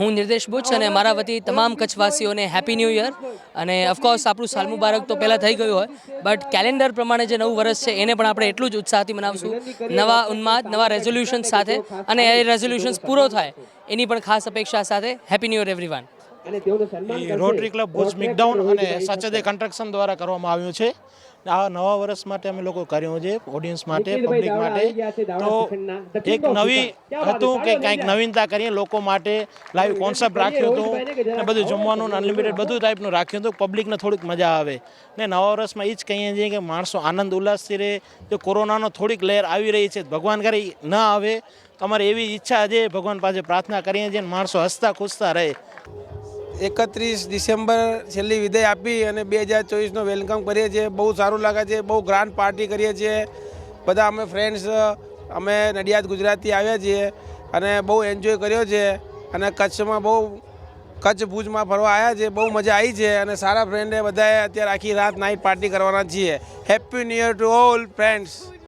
હું નિર્દેશ બુચ અને મારા વતી તમામ કચ્છવાસીઓને હેપી ન્યૂ યર અને ઓફકોર્સ આપણું સાલ મુબારક તો પહેલાં થઈ ગયું હોય બટ કેલેન્ડર પ્રમાણે જે નવું વર્ષ છે, એને પણ આપણે એટલું જ ઉત્સાહથી મનાવશું. નવા ઉન્માદ, નવા રેઝોલ્યુશન સાથે, અને એ રેઝોલ્યુશન્સ પૂરો થાય, એની પણ ખાસ અપેક્ષા સાથે હેપી ન્યૂ યર એવરીવન એ રોટરી ક્લબ ભુજ મિકડાઉન અને સાચદે કન્સ્ટ્રક્શન દ્વારા કરવામાં આવ્યું છે. આ નવા વર્ષ માટે અમે લોકો કર્યું છે ઓડિયન્સ માટે પબ્લિક માટે. તો એક નવી હતું કે કંઈક નવીનતા કરીએ લોકો માટે લાઈવ કોન્સેપ્ટ રાખ્યું હતું અને બધું જમવાનું અનલિમિટેડ બધું ટાઈપનું રાખ્યું હતું. પબ્લિકને થોડીક મજા આવે. ને નવા વર્ષમાં એ જ કહીએ છીએ કે માણસો આનંદ ઉલ્લાસથી રહે. જો કોરોનાનો થોડીક લહેર આવી રહી છે ભગવાન કરે ન આવે. તો એવી ઈચ્છા છે ભગવાન પાસે પ્રાર્થના કરીએ છીએ માણસો હસતા ખુશતા રહે. એકત્રીસ ડિસેમ્બર છેલ્લી વિદાય આપી અને બે હજાર ચોવીસનો વેલકમ કરીએ છીએ. બહુ સારું લાગે છે, બહુ ગ્રાન્ડ પાર્ટી કરીએ છીએ. બધા અમે ફ્રેન્ડ્સ અમે નડિયાદ ગુજરાતથી આવ્યા છીએ અને બહુ એન્જોય કર્યો છે અને કચ્છમાં બહુ, કચ્છ ભુજમાં ફરવા આવ્યા છે, બહુ મજા આવી છે અને સારા ફ્રેન્ડે બધાએ અત્યારે આખી રાત નાઇટ પાર્ટી કરવાના છીએ. Happy new year to all friends